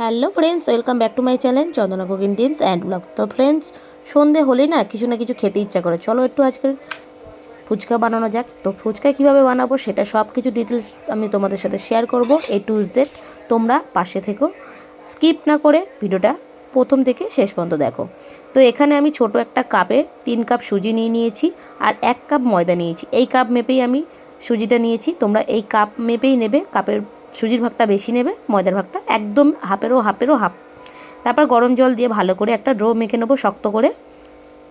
Hello friends, welcome back to my channel Chandana cooking times and vlog. তো friends, সন্ধে হলেই না কিছু না কিছু খেতে ইচ্ছা করে। চলো একটু আজকের ফুচকা বানানো যাক। তো ফুচকা কীভাবে বানাবো সেটা সব কিছু ডিটেলস আমি তোমাদের সাথে শেয়ার করব এ টু জেড তোমরা পাশে থেকো। স্কিপ না করে ভিডিওটা প্রথম থেকে শেষ পর্যন্ত দেখো। তো এখানে আমি ছোট একটা কাপে তিন কাপ সুজি নিয়ে নিয়েছি আর এক কাপ ময়দা নিয়েছি। এই কাপ মেপেই আমি সুজিটা নিয়েছি। তোমরা এই কাপ মেপেই নেবে। কাপের সুজির ভাগটা বেশি নেবে, ময়দার ভাগটা একদম হাফেরও হাফেরও হাফ। তারপর গরম জল দিয়ে ভালো করে একটা ড্রো মেখে নেব শক্ত করে।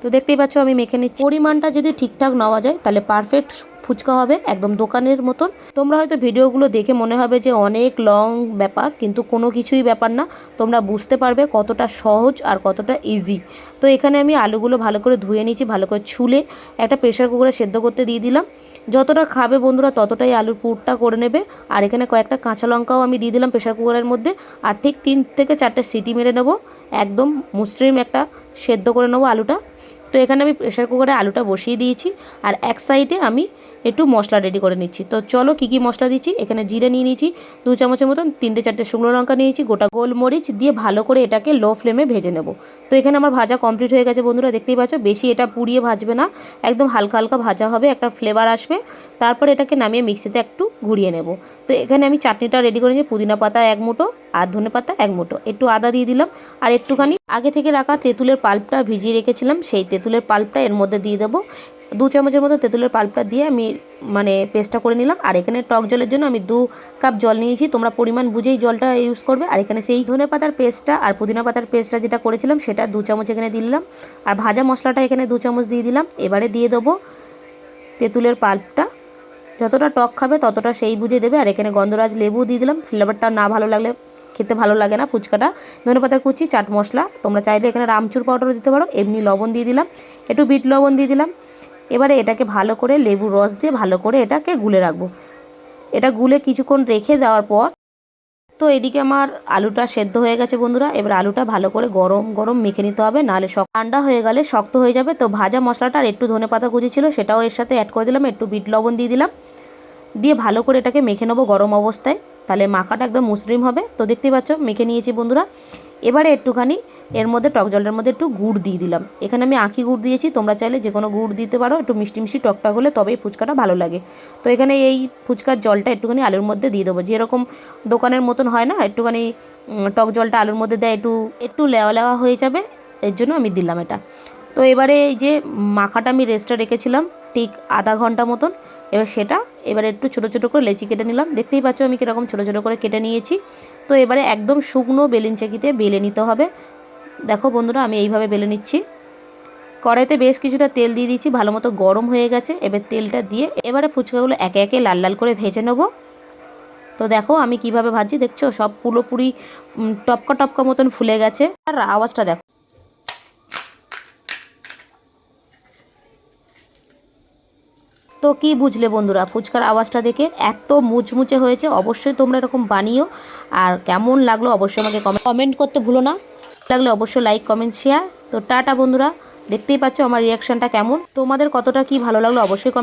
তো দেখতেই পাচ্ছ আমি মেখে নিচ্ছি। পরিমাণটা যদি ঠিকঠাক নেওয়া যায়, তাহলে পারফেক্ট ফুচকা হবে, একদম দোকানের মতন। তোমরা হয়তো ভিডিওগুলো দেখে মনে হবে যে অনেক লং ব্যাপার, কিন্তু কোনো কিছুই ব্যাপার না। তোমরা বুঝতে পারবে কতটা সহজ আর কতটা ইজি তো এখানে আমি আলুগুলো ভালো করে ধুয়ে নিয়েছি, ভালো করে ছুলে একটা প্রেশার কুকারে সেদ্ধ করতে দিয়ে দিলাম। যতটা খাবে বন্ধুরা ততটাই আলুর পুরটা করে নেবে। আর এখানে কয়েকটা কাঁচা লঙ্কাও আমি দিয়ে দিলাম প্রেশার কুকারের মধ্যে। আর ঠিক তিন থেকে চারটে সিটি মেরে নেব। একদম মসৃণ একটা সেদ্ধ করে নেব আলুটা। তো এখানে আমি প্রেশার কুকারে আলুটা বসিয়ে দিয়েছি। আর এক সাইডে আমি একটু মশলা রেডি করে নিচ্ছি। তো চলো কী কী মশলা দিচ্ছি? এখানে জিরে নিয়ে নিয়েছি, দু চামচের মতন তিনটে চারটে শুকনো লঙ্কা নিয়েছি, গোটা গোলমরিচ দিয়ে ভালো করে এটাকে লো ফ্লেমে ভেজে নেব। তো এখানে আমার ভাজা কমপ্লিট হয়ে গেছে বন্ধুরা, দেখতেই পাচ্ছ? বেশি এটা পুড়িয়ে ভাজবে না, একদম হালকা হালকা ভাজা হবে, একটা ফ্লেভার আসবে। তারপর এটাকে নামিয়ে মিক্সিতে একটু ঘুরিয়ে নেব। তো এখানে আমি চাটনিটা রেডি করে নিয়েছি, পুদিনা পাতা এক মুঠো আর ধনে পাতা এক মুঠো। একটু আদা দিয়ে দিলাম, আর একটুখানি আগে থেকে রাখা তেঁতুলের পাল্পটা ভিজিয়ে রেখেছিলাম। সেই তেঁতুলের পাল্পটা এর মধ্যে দিয়ে দেবো। দু চামচের মতো তেঁতুলের পাল্পটা দিয়ে আমি মানে পেস্টটা করে নিলাম। আর এখানে টক জলের জন্য আমি দু কাপ জল নিয়েছি। তোমরা পরিমাণ বুঝেই জলটা ইউজ করবে। আর এখানে সেই ধনে পাতার পেস্টটা আর পুদিনা পাতার পেস্টটা যেটা করেছিলাম, সেটা দু চামচ এখানে দিলাম। আর ভাজা মশলাটা এখানে দু চামচ দিয়ে দিলাম। এবারে দিয়ে দেবো তেঁতুলের পাল্পটা। যতটা টক খাবে ততটা সেই বুঝে দেবে। আর এখানে গন্ধরাজ লেবু দিয়ে দিলাম। ফ্লেভারটা না ভালো লাগলে খেতে ভালো লাগে না ফুচকাটা। ধনে পাতা কুচি, চাট মশলা, তোমরা চাইলে এখানে রামচুর পাউডারও দিতে পারো, এমনি লবণ দিয়ে দিলাম, একটু বিট লবণ দিয়ে দিলাম। এবারে এটাকে ভালো করে লেবুর রস দিয়ে ভালো করে এটাকে গুলে রাখব। এটা গুলে কিছুক্ষণ রেখে দেওয়ার পর, তো এদিকে আমার আলুটা সেদ্ধ হয়ে গেছে বন্ধুরা, এবার আলুটা ভালো করে গরম গরম মেখে নিতে হবে, নাহলে শক ঠান্ডা হয়ে গেলে শক্ত হয়ে যাবে। তো ভাজা মশলাটা আর একটু ধনে পাতা কুচি ছিল, সেটাও এর সাথে অ্যাড করে দিলাম, একটু বিট লবণ দিয়ে দিলাম। দিয়ে ভালো করে এটাকে মেখে নেব গরম অবস্থায়। তাহলে মাখাটা একদম মুসলিম হবে। তো দেখতেই পাচ্ছ, মেখে নিয়েছি বন্ধুরা। এবারে একটুখানি এর মধ্যে টক জলের মধ্যে একটু গুড় দিয়ে দিলাম। এখানে আমি আঁকি গুড় দিয়েছি, তোমরা চাইলে যে কোনো গুড় দিতে পারো। একটু মিষ্টি মিষ্টি টকটক হলে তবেই ফুচকাটা ভালো লাগে। তো এখানে এই ফুচকার জলটা একটুখানি আলুর মধ্যে দিয়ে দেবো। যেরকম দোকানের মতন হয় না, একটুখানি টক জলটা আলুর মধ্যে দেয়, একটু একটু লেওয়া লেওয়া হয়ে যাবে, এর জন্য আমি দিলাম এটা। তো এবারে এই যে মাখাটা আমি রেস্টে রেখেছিলাম, ঠিক আধা ঘণ্টা মতন। এবার সেটা এবারে একটু ছোটো ছোটো করে লেচি কেটে নিলাম। দেখতেই পাচ্ছ আমি কীরকম ছোটো ছোটো করে কেটে নিয়েছি। তো এবারে একদম শুকনো বেলিন চাকিতে বেলে নিতে হবে। দেখো বন্ধুরা, আমি এইভাবে বেলে নিচ্ছি। কড়াইতে বেশ কিছুটা তেল দিয়ে দিয়েছি, ভালো মতো গরম হয়ে গেছে। এবার তেলটা দিয়ে এবারে ফুচকাগুলো একে একে লাল লাল করে ভেজে নেব। তো দেখো আমি কীভাবে ভাজি দেখছ? সব পুরোপুরি টপকা টপকা মতন ফুলে গেছে। আর আওয়াজটা দেখো। তো কি বুঝলে বন্ধুরা? ফুচকার আওয়াজটা দেখে এত মুচমুচে হয়েছে, অবশ্যই তোমরা এরকম বানিও। আর কেমন লাগল অবশ্যই আমাকে কমেন্ট করতে ভুলো না। লাগলে অবশ্যই লাইক কমেন্ট শেয়ার তো টাটা বন্ধুরা, দেখতেই পাচ্ছ আমার রিয়াকশানটা কেমন। তোমাদের কতটা কি ভালো লাগল অবশ্যই